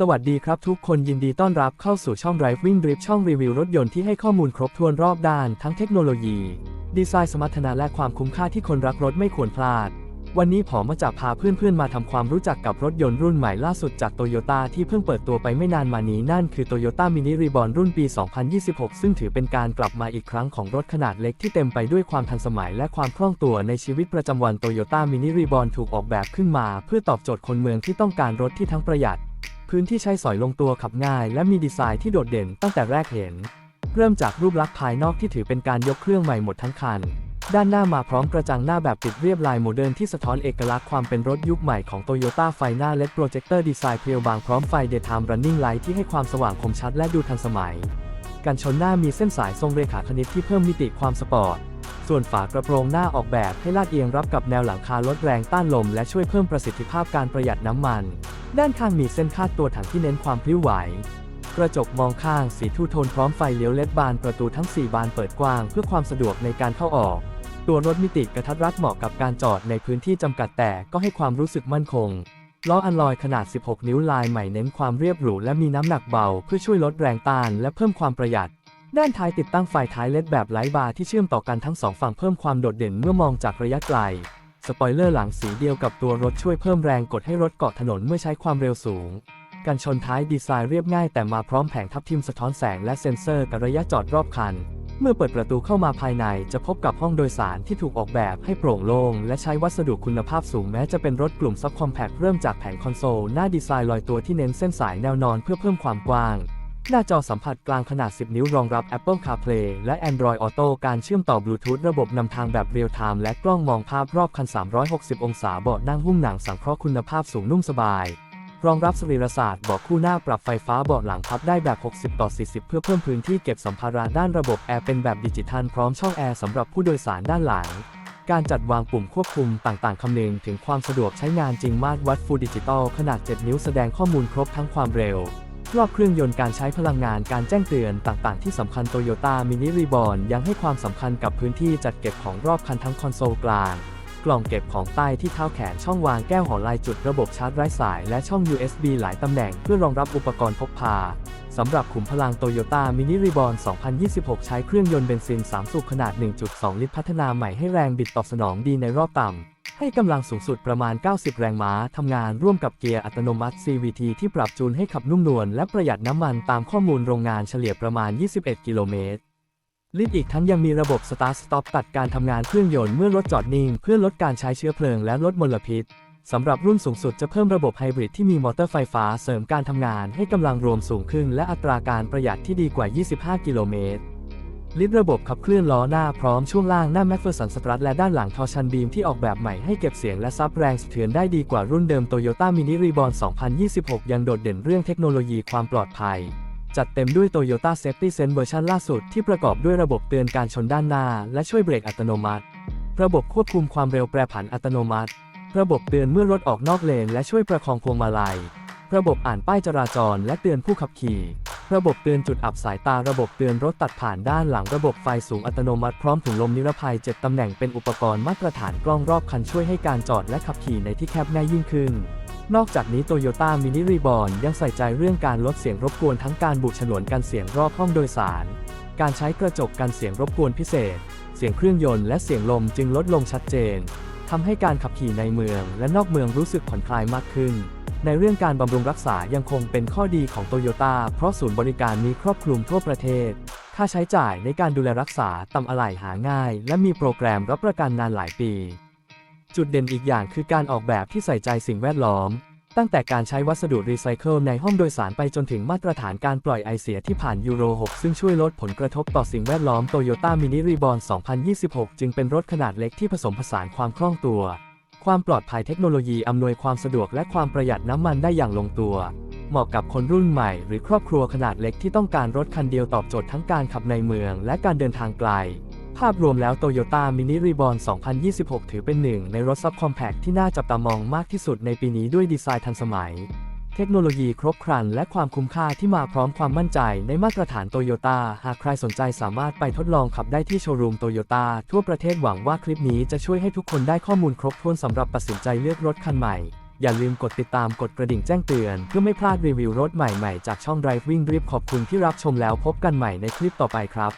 สวัสดีครับทุกคนยินดีต้อนรับเข้าสู่ช่อง Driving Drip ช่องรีวิวรถยนต์ที่ให้ข้อมูลครบถ้วนรอบด้านทั้งเทคโนโลยี ดีไซน์สมรรถนะและความคุ้มค่าที่คนรักรถไม่ควรพลาด วันนี้ผมมาจะพาเพื่อนๆมาทำความรู้จักกับรถยนต์รุ่นใหม่ล่าสุดจากโตโยต้าที่เพิ่งเปิดตัวไปไม่นานมานี้นั่นคือ Toyota Mini Reborn รุ่นปี 2026 ซึ่งถือเป็นการกลับมาอีกครั้งของรถขนาดเล็กที่เต็มไปด้วยความทันสมัยและความคล่องตัวในชีวิตประจำวัน Toyota Mini Reborn ถูกออกแบบขึ้นมา เพื่อตอบโจทย์คนเมืองที่ต้องการรถที่ทั้งประหยัด พื้นที่ใช้สอยลงตัวขับง่าย และมีดีไซน์ที่โดดเด่นตั้งแต่แรกเห็น เริ่มจากรูปลักษณ์ภายนอกที่ถือเป็นการยกเครื่องใหม่หมดทั้งคัน ด้านหน้ามาพร้อมกระจังหน้าแบบติดเรียบลายโมเดิร์นที่สะท้อนเอกลักษณ์ความเป็นรถยุคใหม่ของ Toyota ไฟหน้าเลดโปรเจคเตอร์ดีไซน์เพียวบางพร้อมไฟ Daytime Running Light ที่ให้ความสว่างคมชัดและดูทันสมัย กันชนหน้ามีเส้นสายทรงเรขาคณิตที่เพิ่มมิติความสปอร์ตส่วนฝากระโปรงหน้าออกแบบให้ลาดเอียงรับกับแนวหลังคาลดแรงต้านลม และช่วยเพิ่มประสิทธิภาพการประหยัดน้ำมัน ด้านข้างมีเส้นคาดตัวถังที่เน้นความพลิ้วไหว กระจกมองข้างสีทูโทนพร้อมไฟเลี้ยวเลดบานประตูทั้ง 4 บานเปิดกว้างเพื่อความสะดวกในการเข้าออก ตัวรถมิติกระทัดรัดเหมาะกับการจอดในพื้นที่จำกัดแต่ก็ให้ความรู้สึกมั่นคง ล้ออันลอยขนาด 16 นิ้วลายใหม่เน้นความเรียบหรูและมีน้ำหนักเบาเพื่อช่วยลดแรงต้านและเพิ่มความประหยัด ด้านท้ายติดตั้งไฟท้ายเลดแบบไร้บาร์ที่เชื่อมต่อกันทั้งสองฝั่งเพิ่มความโดดเด่นเมื่อมองจากระยะไกล สปอยเลอร์หลังสีเดียวกับตัวรถช่วยเพิ่มแรงกดให้รถเกาะถนนเมื่อใช้ความเร็วสูง กันชนท้ายดีไซน์เรียบง่ายแต่มาพร้อมแผงทับทิมสะท้อนแสงและเซ็นเซอร์กับระยะจอดรอบคัน เมื่อเปิดประตูเข้ามาภายในจะพบกับห้องโดยสารที่ถูกออกแบบให้โปร่งโล่งและใช้วัสดุคุณภาพสูงแม้จะเป็นรถกลุ่มซับคอมแพคเริ่มจากแผงคอนโซลหน้าดีไซน์ลอยตัวที่เน้นเส้นสายแนวนอนเพื่อเพิ่มความกว้าง หน้าจอสัมผัสกลางขนาด 10 นิ้วรองรับ Apple CarPlay และ Android Auto การเชื่อมต่อบลูทูธระบบนำทางแบบเรียลไทม์และกล้องมองภาพรอบคัน 360 องศาเบาะนั่งหุ้มหนังสังเคราะห์คุณภาพสูงนุ่มสบาย รองรับสรีรศาสตร์เบาะคู่หน้าปรับไฟฟ้าเบาะหลังพับได้แบบ 60 ต่อ 40 เพื่อเพิ่มพื้นที่เก็บสัมภาระด้านระบบแอร์เป็นแบบดิจิทัลพร้อมช่องแอร์สำหรับผู้โดยสารด้านหลังการจัดวางปุ่มควบคุมต่างๆ คำนึงถึงความสะดวกใช้งานจริงมาตรวัดฟูดิจิตอลขนาด 7 นิ้วแสดงข้อมูลครบทั้งความเร็ว รอบเครื่องยนต์การใช้พลังงานการแจ้งเตือนต่างๆ ที่สำคัญ Toyota Mini Reborn ยังให้ความสำคัญกับพื้นที่จัดเก็บของรอบคันทั้งคอนโซลกลาง กล่องเก็บของใต้ที่เท้าแขนช่องวางแก้วหอลายจุดระบบชาร์จไร้สาย และช่อง USB หลายตำแหน่งเพื่อรองรับอุปกรณ์พกพาสำหรับขุมพลัง Toyota Mini Reborn 2026 ใช้เครื่องยนต์เบนซิน 3 สูบขนาด 1.2 ลิตรพัฒนาใหม่ให้แรงบิดตอบสนองดีในรอบต่ำ ให้กำลังสูงสุดประมาณ 90 แรงม้า ทำงานร่วมกับเกียร์อัตโนมัติ CVT ที่ปรับจูนให้ขับนุ่มนวลและประหยัดน้ำมันตามข้อมูลโรงงานเฉลี่ยประมาณ 21 กิโลเมตร ลิตอีกทั้งยังมีระบบ Start Stop ตัดการทำงานเครื่องยนต์เมื่อรถจอดนิ่ง เพื่อลดการใช้เชื้อเพลิงและลดมลพิษสำหรับรุ่นสูงสุดจะเพิ่มระบบไฮบริดที่มีมอเตอร์ไฟฟ้าเสริมการทำงานให้กำลังรวมสูงขึ้น และอัตราการประหยัดที่ดีกว่า 25 กิโลเมตร ลิฟต์ระบบขับเคลื่อนล้อหน้าพร้อมช่วงล่างหน้าแมคเฟอร์สันสตรัทและด้านหลังทอชันบีมที่ออกแบบใหม่ให้เก็บเสียงและซับแรงสะเทือนได้ดีกว่ารุ่นเดิม Toyota Mini Reborn 2026 ยังโดดเด่นเรื่องเทคโนโลยีความปลอดภัย จัดเต็มด้วย Toyota Safety Sense เวอร์ชันล่าสุดที่ประกอบด้วยระบบเตือนการชนด้านหน้า และช่วยเบรกอัตโนมัติ ระบบควบคุมความเร็วแปรผันอัตโนมัติ ระบบเตือนเมื่อรถออกนอกเลน และช่วยประคองพวงมาลัย ระบบอ่านป้ายจราจร และเตือนผู้ขับขี่ ระบบเตือนจุดอับสายตาระบบเตือนรถตัดผ่านด้านหลังระบบไฟสูงอัตโนมัติพร้อมถุงลมนิรภัย 7 ตำแหน่งเป็นอุปกรณ์มาตรฐานกล้องรอบคันช่วยให้การจอดและขับขี่ในที่แคบง่ายยิ่งขึ้น นอกจากนี้ Toyota Mini Reborn ยังใส่ใจเรื่องการลดเสียงรบกวนทั้งการบุฉนวนกันเสียงรอบห้องโดยสาร การใช้กระจกกันเสียงรบกวนพิเศษ เสียงเครื่องยนต์และเสียงลมจึงลดลงชัดเจนทำให้การขับขี่ในเมืองและนอกเมืองรู้สึกผ่อนคลายมากขึ้น ในเรื่องการบำรุงรักษายังคงเป็นข้อดีของโตโยต้าเพราะศูนย์บริการมีครอบคลุมทั่วประเทศ ค่าใช้จ่ายในการดูแลรักษาตำอะไหล่หาง่าย และมีโปรแกรมรับประกันนานหลายปี จุดเด่นอีกอย่างคือการออกแบบที่ใส่ใจสิ่งแวดล้อม ตั้งแต่การใช้วัสดุรีไซเคิลในห้องโดยสารไปจนถึงมาตรฐานการปล่อยไอเสียที่ผ่านยูโร 6 ซึ่งช่วยลดผลกระทบต่อสิ่งแวดล้อม Toyota Mini Reborn 2026 จึงเป็นรถขนาดเล็กที่ผสมผสานความคล่องตัว ความปลอดภัยเทคโนโลยีอำนวยความสะดวกและความประหยัดน้ำมันได้อย่างลงตัว เหมาะกับคนรุ่นใหม่หรือครอบครัวขนาดเล็กที่ต้องการรถคันเดียวตอบโจทย์ทั้งการขับในเมืองและการเดินทางไกล ภาพรวมแล้ว Toyota Mini Reborn 2026 ถือเป็นหนึ่งในรถซับคอมแพคที่น่าจับตามองมากที่สุดในปีนี้ด้วยดีไซน์ทันสมัย เทคโนโลยีครบครันและความคุ้มค่าที่มาพร้อมความมั่นใจในมาตรฐานโตโยต้าหากใครสนใจสามารถไปทดลองขับได้ที่โชว์รูมโตโยต้าทั่วประเทศหวังว่าคลิปนี้จะช่วยให้ทุกคนได้ข้อมูลครบถ้วนสำหรับตัดสินใจเลือกรถคันใหม่ อย่าลืมกดติดตามกดกระดิ่งแจ้งเตือน เพื่อไม่พลาดรีวิวรถใหม่ๆ จากช่อง Driving Drip ขอบคุณที่รับชมแล้วพบกันใหม่ในคลิปต่อไปครับ